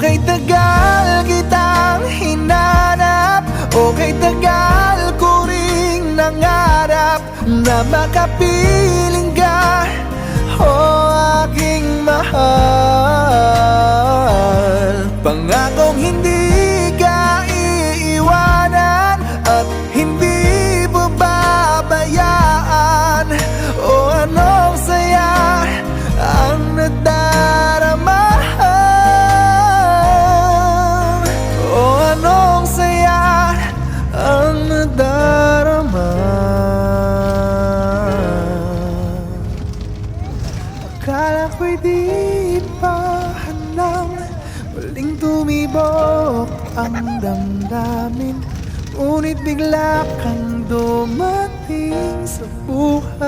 Okay tagal kitang hinanap. Okay tagal ko ring nangarap Na makapiling ka. O aking mahal Pangakong hindi Akala ko'y di pa hanang Muling tumibok ang damdamin. Ngunit bigla kang dumating sa buhay